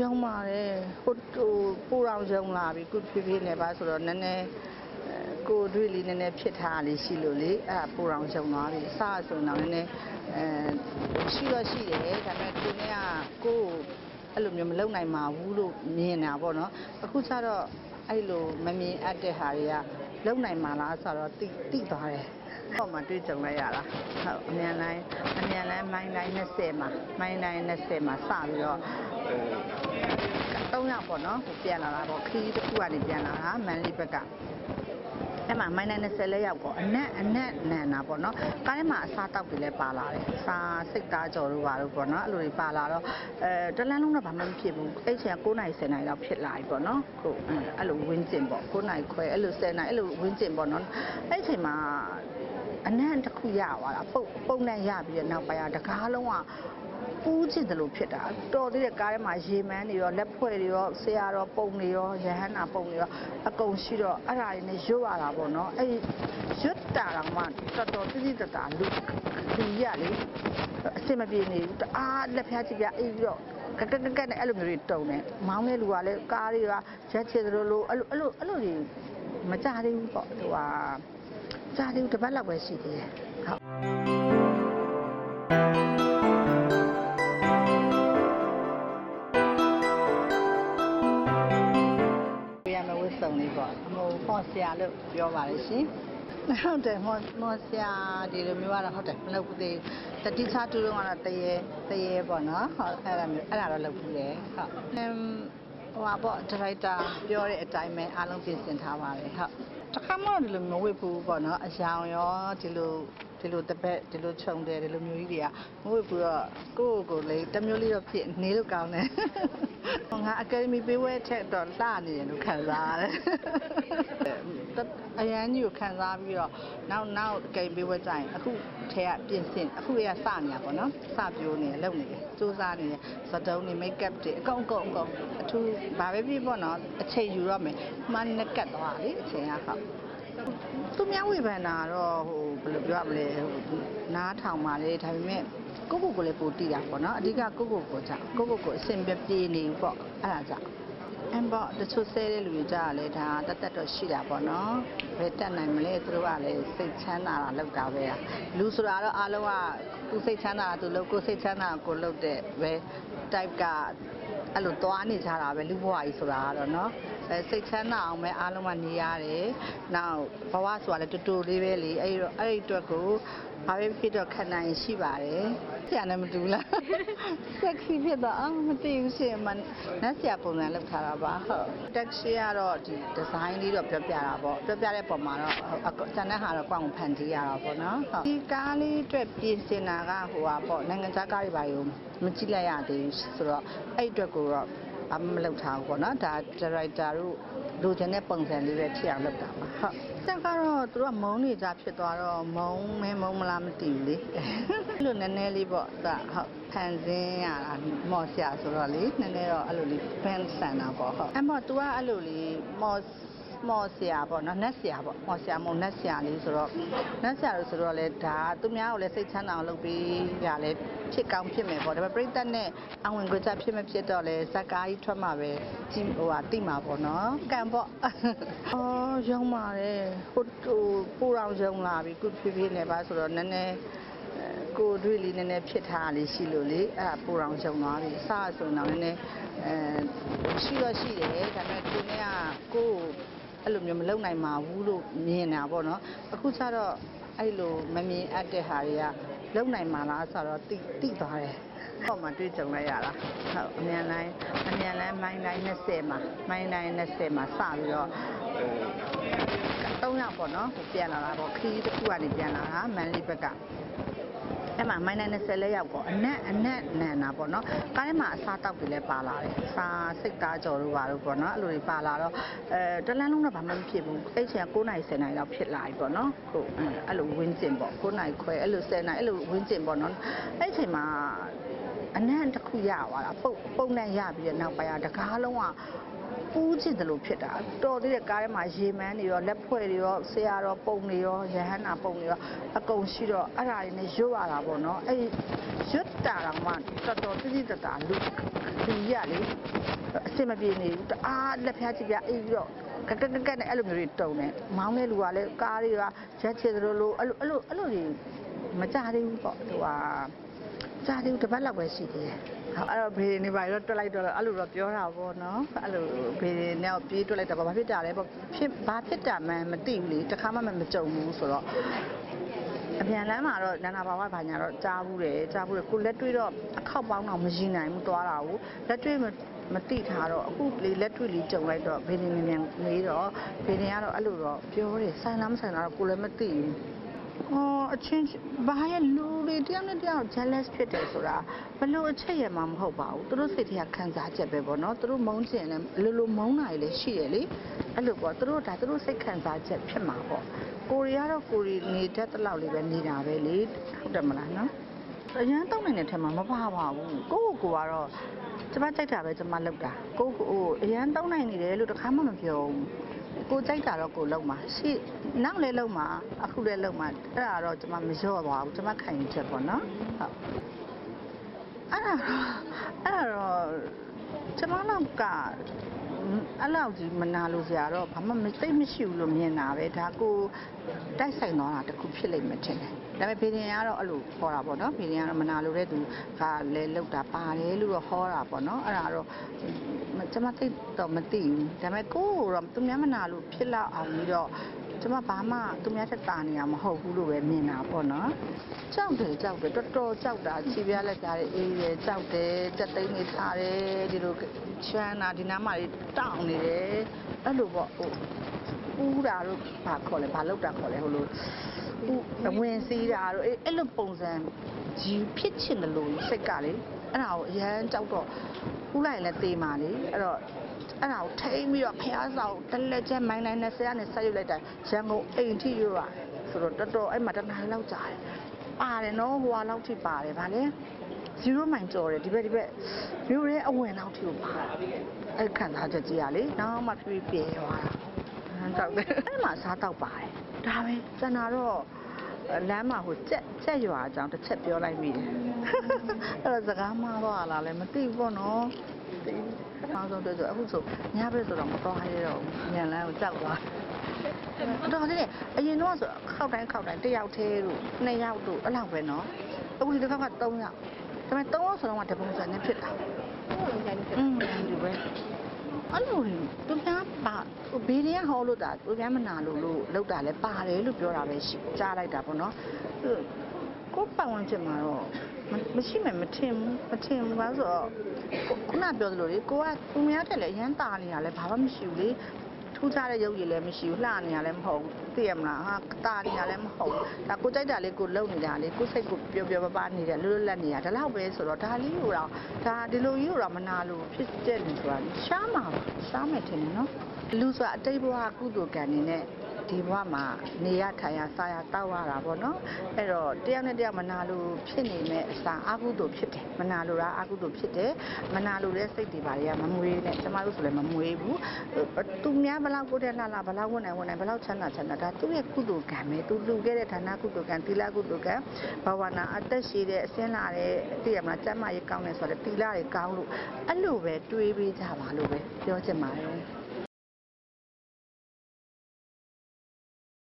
ရုံပါတယ်ဟိုဟိုပူတော်ရုံလာပြီခုဖြည်းဖြည်းနဲ့ပါဆိုတော့နည်းနည်းအဲကိုယ်တွေ့လေးနည်းနည်းဖြစ်ထားလေးရှိလို့လေအဲ့ဒါပူတော်ရုံသွားပြီစဆိုတော့နည်းနည်းအဲရှိတော့ရှိတယ်ဒါပေမဲ့ကိုနေကကိုယ်အဲ့လိုမျိုးမလုံနိုင်ပါဘူးလို့မြင်တာပေါ့နော်အခုကျတော့အဲ့လိုမမြင်အပ်တဲ့ဟာတွေကလုံနိုင်မှာလားဆိုတော့တိတိသွားတယ်ဟောမှတွေ့ကြုံလိုက်ရတာဟုတ်အမြန်လိုင်းအမြန်လိုင်းမိုင်းလိုင်း20မှာမိုင်းလိုင်း20မှာစပြီးတော့ 3ယောက်ပေါ့နော်ဟိုပြန်လာတာပေါ့ခီးတစ်ခုကနေပြန်လာတာမန်လေးဘက်ကအဲ့မှာမိုင်းနိုင်20လဲရောက်ပေါ့အနက်အနက်နန်တာပေါ့နော်ကားထဲမှာအစားတောက်တွေလည်းပါလာတယ်စားစိတ်သားကြော်တို့ပါတို့ပေါ့နော်အဲ့လိုတွေပါလာတော့အဲတလန်းလုံးတော့ဘာမှမဖြစ်ဘူးအဲ့ချိန်က9နိုင်10နိုင်တော့ဖြစ်လာပြီပေါ့နော်ကိုအဲ့လိုဝင်းကျင်ပေါ့9နိုင်ခွဲအဲ့လို10နိုင်အဲ့လိုဝင်းကျင်ပေါ့နော်အဲ့ချိန်မှာအနက်တစ်ခုရသွားတာပုံပုံနဲ့ရပြီးတော့နောက်ပိုင်းကတကားလုံးက ပူးချစ်တယ်လို့ဖြစ်တာတော်သေးတဲ့ကားထဲမှာရေမန်းတွေရောလက်ဖွဲ့တွေရောဆရာတော်ပုံတွေရောရဟန္တာပုံတွေရောအကုန်ရှိတော့အဲ့ဒါတွေနဲ့ရွတ်ရတာပေါ့နော်အဲ့ဒီရွတ်တာတော့မှတော်တော်တိတိတတ်တာလူလူရလေအစင်မပြေနေဘူးတအားလက်ဖျားချစ်ပြအေးပြီးတော့ကကကကနဲ့အဲ့လိုမျိုးတွေတုံနေမောင်းတဲ့လူကလည်းကားတွေကရက်ချစ်သလိုလိုအဲ့လိုအဲ့လိုအဲ့လိုတွေမကြသေးဘူးပေါ့ဟိုဟာကြားသေးဘူးတစ်ပတ်လောက်ပဲရှိသေးတယ်ဟုတ် ဆရာလို့ပြောပါလေရှင်ဟုတ်တယ်မော်မော်ဆရာဒီလိုမျိုးကတော့ဟုတ်တယ်မလုပ်ဘူးသေးတတိချတူတော့ကတော့တရေတရေပေါ့နော်ဟုတ်အဲ့ဒါမျိုးအဲ့ဒါတော့လုပ်ဘူးလေဟုတ်အမ်ဟိုပါပေါ့ဒရိုက်တာပြောတဲ့အတိုင်းပဲအားလုံးပြင်ဆင်ထားပါတယ်ဟုတ်တခါမှတော့ဒီလိုမဝတ်ဘူးပေါ့နော်အယောင်ရောဒီလိုဒီလိုတပက်ဒီလိုခြုံတယ်ဒီလိုမျိုးကြီးတွေကမဝတ်ဘူးတော့ကိုယ့်ကိုယ်လေးတစ်မျိုးလေးတော့ဖြစ်နေလို့ကောင်းတယ်ဟို ငါအကယ်ဒမီပေးဝဲချက်တော့လှနေတယ်လို့ခံစားရတယ်အရန်ကြီးကိုခံစားပြီးတော့နောက်နောက်အကယ်ဒမီပေးဝဲကြရင်အခုထဲကပြင်ဆင်အခုရစနေတာပေါ့နော်စပြိုးနေတယ်လုပ်နေတယ်စူးစမ်းနေတယ်စတုံးနေမိတ်ကပ်တွေအကုန်အကုန်အကုန်အထူးဘာပဲဖြစ်ပေါ့နော်အချိန်ယူရမယ်မှန်နဲ့ကတ်သွားလေအချိန်ကဟုတ်သူများဝေဖန်တာတော့ဟိုဘယ်လိုပြောရမလဲဟိုနားထောင်ပါလေဒါပေမဲ့ ကိုကိုကိုလည်းပိုတီးတာပေါ့နော်အဓိကကိုကိုကိုကြောင့်ကိုကိုကိုအဆင်ပြေပြေနေပေါ့အဲ့ဒါကြောင့်အမ်ပေါ့တချို့ဆဲတဲ့လူတွေကြာလဲဒါတတ်တတ်တော့ရှိတာပေါ့နော်ဘယ်တက်နိုင်မလဲသူတို့ကလည်းစိတ်ချမ်းသာတာလောက်တာပဲလူဆိုတာတော့အားလုံးကသူစိတ်ချမ်းသာတာသူလို့ကိုစိတ်ချမ်းသာကိုလို့တဲ့ပဲ type ကအဲ့လိုသွားနေကြတာပဲလူဘဝကြီးဆိုတာကတော့နော်အဲစိတ်ချမ်းသာအောင်ပဲအားလုံးကနေရတယ်နောက်ဘဝဆိုတာလည်းတူတူလေးပဲလေအဲ့တော့အဲ့ဒီအတွက်ကိုဘာပဲဖြစ်တော့ခံနိုင်ရှိပါတယ်။ဆရာနဲ့မတူလား။ sexy ဖြစ်တော့အာမသိဘူးရှင်မနတ်ဆရာပုံစံလောက်ထားတာပါဟုတ်။ taxi ကတော့ဒီ design လေးတော့ပြောပြတာပေါ့။ပြောပြတဲ့ပုံမှာတော့အကကျန်တဲ့ဟာတော့ကောင်းဖန်တီးရတာပေါ့နော်။ဟုတ်ဒီကားလေးအတွက်ပြင်ဆင်တာကဟိုပါပေါ့နိုင်ငံခြားကားတွေပါယူမကြည့်လိုက်ရသေးဘူးဆိုတော့အဲ့အတွက်ကိုတော့ အမလုပ်ထားဘူးပေါ့နော်ဒါ director တို့လိုချင်တဲ့ပုံစံလေးပဲဖြစ်အောင်လုပ်တာပါဟုတ်တက်ကတော့သူတို့ကမုံနေကြဖြစ်သွားတော့မုံမဲမုံမလားမသိဘူးလေအဲ့လိုနည်းနည်းလေးပေါ့ဒါဟုတ်ဖန်ဆင်းရတာမော်ဆရာဆိုတော့လေနည်းနည်းတော့အဲ့လိုလေးဖန်ဆန်တာပေါ့ဟုတ်အဲ့မော် तू ကအဲ့လိုလေးမော် မော်ဆရာပေါ့နော်နတ်ဆရာပေါ့မော်ဆရာမုံနတ်ဆရာလေးဆိုတော့နတ်ဆရာလို့ဆိုတော့လေဒါသူများကိုလည်းစိတ်ချမ်းသာအောင်လုပ်ပြီးရလဲဖြစ်ကောင်းဖြစ်မယ်ပေါ့ဒါပေမဲ့ပြိတ္တနဲ့အဝင်ကြဖြစ်မဖြစ်တော့လဲဇက်ကားကြီးထွက်မှာပဲကြည့်ဟိုဟာတိမှာပေါ့နော်ကံပေါ့အော်ရုံပါတယ်ဟိုဟိုပူတော်ရုံလာပြီခုဖြည်းဖြည်းနဲ့ပါဆိုတော့နည်းနည်းအဲကိုယ်တွေ့လေးနည်းနည်းဖြစ်ထားလေးရှိလို့လေအဲ့ဒါပူတော်ရုံသွားပြီစဆိုတော့နည်းနည်းအဲရှိတော့ရှိတယ်ဒါပေမဲ့ကိုနေကကိုယ် အဲ့လိုမျိုးမလုံနိုင်ပါဘူးလို့မြင်တာပေါ့နော်အခုကျတော့အဲ့လိုမမြင်အပ်တဲ့ဟာတွေကလုံနိုင်မှာလားဆိုတော့တိတိသွားတယ်ဟောမှတွေ့ကြုံလိုက်ရတာဟုတ်အမြန်လိုင်းအမြန်လိုင်းမိုင်းလိုင်း20မှာမိုင်းလိုင်း20မှာစပြီးတော့3ယောက်ပေါ့နော်ဟိုပြန်လာတာပေါ့ခီးတစ်ခုကနေပြန်လာတာမန်လေးဘက်က အဲ့မှာမိုင်းနိုင်20လဲရောက်ပေါ့အနက်အနက်နန်တာပေါ့နော်ကားထဲမှာအစားတောက်တွေလည်းပါလာတယ်စားစိတ်သားကြော်တို့ပါတို့ပေါ့နော်အဲ့လိုတွေပါလာတော့အဲတလန်းလုံးတော့ဘာမှမဖြစ်ဘူးအဲ့ချိန်က9နိုင်10နိုင်တော့ဖြစ်လာပြီပေါ့နော်ဟုတ်အဲ့လိုဝင်းကျင်ပေါ့9နိုင်ခွဲအဲ့လို10နိုင်အဲ့လိုဝင်းကျင်ပေါ့နော်အဲ့ချိန်မှာအနက်တစ်ခုရသွားတာပုံပုံနဲ့ရပြီးတော့နောက်ပိုင်းကတကားလုံးက ပူးချင်တယ်လို့ဖြစ်တာတော်သေးတဲ့ကားထဲမှာရေမန်းတွေရောလက်ဖွဲ့တွေရောဆရာတော်ပုံတွေရောရဟန္တာပုံတွေရောအကုန်ရှိတော့အဲ့ဒါတွေနဲ့ရွတ်ရတာပေါ့နော်အဲ့ဒီရွတ်တာတော့မှတော်တော်တိတိတတ်တာလူလူရလေအစင်မပြေနေဘူးတအားလက်ဖျားကြည့်ပြအေးပြီးတော့ကက်ကက်ကက်နဲ့အဲ့လိုမျိုးတွေတုံနေမောင်းတဲ့လူကလည်းကားတွေကရက်ချေသလိုလိုအဲ့လိုအဲ့လိုအဲ့လိုတွေမကြသေးဘူးပေါ့သူကကြားသေးဘူးတစ်ပတ်လောက်ပဲရှိသေးတယ်ဟုတ် အဲ့တော့ဘေးနေပါတော့တွက်လိုက်တော့အဲ့လိုတော့ပြောတာပေါ့နော်အဲ့လိုဘေးနဲ့ပြေးတွက်လိုက်တာပေါ့ဘာဖြစ်တာလဲပေါ့ဖြစ်ဘာဖြစ်တာမှန်းမသိဘူးလေတစ်ခါမှမကြုံဘူးဆိုတော့အပြန်လမ်းမှာတော့နာနာဘာဝဘာညာတော့ကြားဘူးတယ်ကြားဘူးတယ်ကိုလက်တွေ့တော့အခောက်ပေါင်းတော့မရင်နိုင်ဘူးသွားတာကိုလက်တွေ့မမတိထားတော့အခုလေလက်တွေ့လေးကြုံလိုက်တော့ဘေးနေမြန်မြန်မေးတော့ဘေးနေကတော့အဲ့လိုတော့ပြောတယ်ဆိုင်လားမဆိုင်လားတော့ကိုလည်းမသိဘူး အော်အချင်းချင်းဘာရဲ့လူတွေတယောက်နဲ့တယောက် jealous ဖြစ်တယ်ဆိုတာဘလို့အချက်ရမှာမဟုတ်ပါဘူးသူတို့စိတ်ထဲကခံစားချက်ပဲပေါ့နော်သူတို့မုန်းကျင်တယ်လိုလိုမုန်းတာတွေလည်းရှိရလေအဲ့လိုပေါ့သူတို့ဒါသူတို့စိတ်ခံစားချက်ဖြစ်မှာပေါ့ကိုရီးယားတော့ကိုရီနေတတ်တဲ့လောက်လေးပဲနေတာပဲလေဟုတ်တယ်မလားနော်အရန်တောင်းနိုင်တဲ့ထက်မှာမပါပါဘူးကိုယ့်ကိုယ်ကတော့ကျမကြိုက်တာပဲကျမလုပ်တာကိုယ့်ကိုယ်အရန်တောင်းနိုင်နေတယ်လို့တခါမှမပြောဘူး ကိုကြိုက်တာတော့ကိုလုံးမှာရှေ့နောက်လည်းလုံးမှာအခုလည်းလုံးမှာအဲ့ဒါတော့ကျမမလျော့သွားဘူးကျမခံယူချက်ပေါ့နော်ဟုတ်အဲ့ဒါတော့အဲ့ဒါတော့ကျမနောက်က အဲ့လောက်ကြီးမနာလို့စရာတော့ဘာမှမသိမရှိဘူးလို့မြင်တာပဲဒါကိုတိုက်ဆိုင်သွားတာတခုဖြစ်လိမ့်မယ်ထင်တယ်ဒါပေမဲ့ဖေရင်ကတော့အဲ့လိုဟောတာပေါ့နော်ဖေရင်ကတော့မနာလို့တဲ့သူကလည်းလောက်တာပါတယ်လို့တော့ဟောတာပေါ့နော်အဲ့ဒါတော့ကျမသိတော့မသိဘူးဒါပေမဲ့ကိုယ်ကတော့သူများမနာလို့ဖြစ်လောက်အောင်ပြီးတော့ ကျမဘာမှသူများထက်တာနေရမဟုတ်ဘူးလို့ပဲမြင်တာပေါ့နော်ကြောက်တယ်ကြောက်တယ်တော်တော်ကြောက်တာခြေပြားလက်ကြားတွေအေးတယ်ကြောက်တယ်ကြက်သိမ်းနေထားတယ်ဒီလိုချမ်းတာဒီနားမှာတွေတောင့်နေတယ်အဲ့လိုပေါ့ဟိုပူးတာတို့ဘာခေါ်လဲဘာလောက်တာခေါ်လဲဟိုလိုပူးဝင်စီးတာတို့အဲ့အဲ့လိုပုံစံကြီးဖြစ်ချင်တယ်လို့စိတ်ကလေအဲ့ဒါကိုအရန်ကြောက်တော့ဥလိုက်ရင်လည်းတေးမာလေအဲ့တော့ အဲ့ဒါကိုထိမ့်ပြီးတော့ဖះဆောင်တလက်ချက်မိုင်းနိုင်နဲ့ဆရာနဲ့ဆက်ယူလိုက်တာရန်ကုန်အိမ်ထိရွရတယ်ဆိုတော့တော်တော်အဲ့မှာတနားလောက်ကြာတယ်ပါတယ်နော်ဟိုဟာလောက်ထိပါတယ်ဗာလေ0မိုင်ကျော်တယ်ဒီဘက်ဒီဘက်မြို့ရဲအဝင်လောက်ထိကိုပါအဲ့ခံစားချက်ကြီးရလေနောက်မှဖြည်းဖြည်းပြေသွားတာတောက်တယ်အဲ့မှာစားတောက်ပါတယ်ဒါပဲစံနာတော့လမ်းမှာဟိုကြက်ကြက်ရွာအကြောင်းတစ်ချက်ပြောလိုက်မိတယ်အဲ့တော့စကားမှားသွားလားလည်းမသိဘူးပေါ့နော် သိဘူးနောက်ဆုံးတွေ့ဆိုအခုဆိုညဘက်ဆိုတော့မသွားရတော့ဘူးညလန်းကိုကြောက်သွားတော်တယ်အရင်တော့ဆိုခောက်တိုင်းခောက်တိုင်းတစ်ယောက်သေးတို့နှစ်ယောက်တို့အဲ့လောက်ပဲနော်အခုဒီတစ်ခါက3ယောက်ဒါပေမဲ့3ယောက်ဆိုတော့တပုံစံနဲ့ဖြစ်တာอืมဒီပဲအဲ့လိုလေသူများပါဘေးတွေကဟောလို့တာသူများမနာလို့လို့လောက်တာလဲပါတယ်လို့ပြောတာပဲရှိကြားလိုက်တာပေါ့နော်ကိုပတ်ဝန်းကျင်မှာတော့မရှိမှမထင်ဘူးမထင်ဘူးဘာလို့ဆိုတော့ ခုနပြောသလိုလေကိုကသူများတက်လဲအရန်တာနေရလဲဘာမှမရှိဘူးလေထူးခြားတဲ့ရုပ်ရည်လည်းမရှိဘူးလှနေရလည်းမဟုတ်ဘူးသိရမလားဟာတာနေရလည်းမဟုတ်ဘူးဒါကိုကြိုက်တာလေးကိုလုံနေတာလေကိုစိတ်ကိုပျော်ပျော်ပါးပါးနေတယ်လွတ်လွတ်လပ်နေရဒါလောက်ပဲဆိုတော့ဒါလေးကိုတော့ဒါဒီလိုကြီးကိုတော့မနာလို့ဖြစ်တဲ့လူဆိုတာရှားမှာပါရှားမယ်ထင်တယ်နော်လူဆိုတာအတိတ်ဘဝကုသိုလ်ကံနေနဲ့ ဒီဘဝမှာနေရထိုင်ရစားရတောက်ရတာပေါ့နော်အဲ့တော့တယောက်နဲ့တယောက်မနာလို့ဖြစ်နေမဲ့အစာအကုသိုလ်ဖြစ်တယ်မနာလို့လားအကုသိုလ်ဖြစ်တယ်မနာလို့တဲ့စိတ်တွေပါတွေကမမွေးနဲ့ကျမတို့ဆိုလည်းမမွေးဘူးသူများဘလောက်ကိုတဲ့လှလှဘလောက်ဝန်နိုင်ဝန်နိုင်ဘလောက်ချမ်းသာချမ်းသာဒါသူ့ရဲ့ကုသိုလ်ကံပဲသူလူခဲ့တဲ့ဌာနကုသိုလ်ကံသီလကုသိုလ်ကံဘာဝနာအသက်ရှိတဲ့အစင်းလာတဲ့သိရမလားကျမ်းမာရေးကောင်းတယ်ဆိုတော့သီလတွေကောင်းလို့အဲ့လိုပဲတွေးပေးကြပါလို့ပဲပြောချင်ပါတယ်